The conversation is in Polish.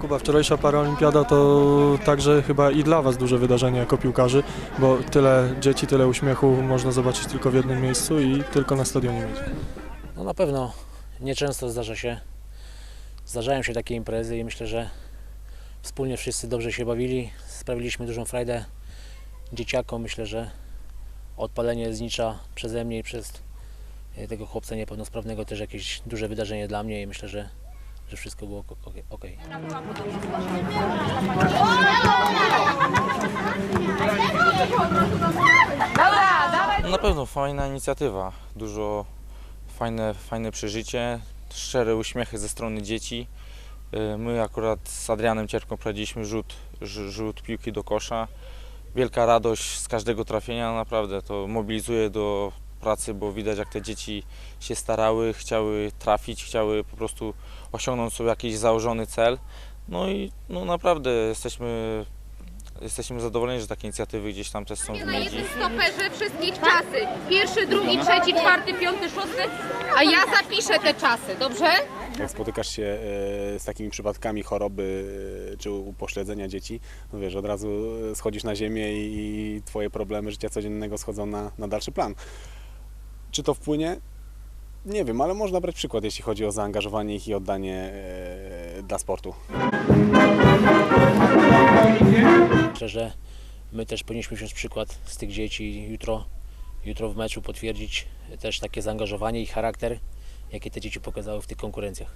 Kuba, wczorajsza paraolimpiada to także chyba i dla Was duże wydarzenie jako piłkarzy, bo tyle dzieci, tyle uśmiechu można zobaczyć tylko w jednym miejscu i tylko na stadionie mieć. No na pewno nieczęsto zdarza się. Zdarzają się takie imprezy i myślę, że wspólnie wszyscy dobrze się bawili. Sprawiliśmy dużą frajdę dzieciakom. Myślę, że odpalenie znicza przeze mnie i przez e, tego chłopca niepełnosprawnego też jakieś duże wydarzenie dla mnie i myślę, że, że wszystko było ok. okej. No na pewno fajna inicjatywa, dużo fajne, fajne przeżycie, szczere uśmiechy ze strony dzieci. Y, My akurat z Adrianem Cierpką prowadziliśmy rzut, rz- rzut piłki do kosza. Wielka radość z każdego trafienia, naprawdę to mobilizuje do pracy, bo widać jak te dzieci się starały, chciały trafić, chciały po prostu osiągnąć sobie jakiś założony cel. No i no naprawdę jesteśmy, jesteśmy zadowoleni, że takie inicjatywy gdzieś tam też są w Na jednym stoperze wszystkich czasy. Pierwszy, drugi, trzeci, czwarty, piąty, szósty. A ja zapiszę te czasy, dobrze? Jak spotykasz się e, z takimi przypadkami choroby e, czy upośledzenia dzieci, no wiesz, od razu e, schodzisz na ziemię i twoje problemy życia codziennego schodzą na, na dalszy plan. Czy to wpłynie? Nie wiem, ale można brać przykład, jeśli chodzi o zaangażowanie ich i oddanie dla sportu. Myślę, że my też powinniśmy wziąć przykład z tych dzieci jutro, jutro w meczu potwierdzić też takie zaangażowanie i charakter, jakie te dzieci pokazały w tych konkurencjach.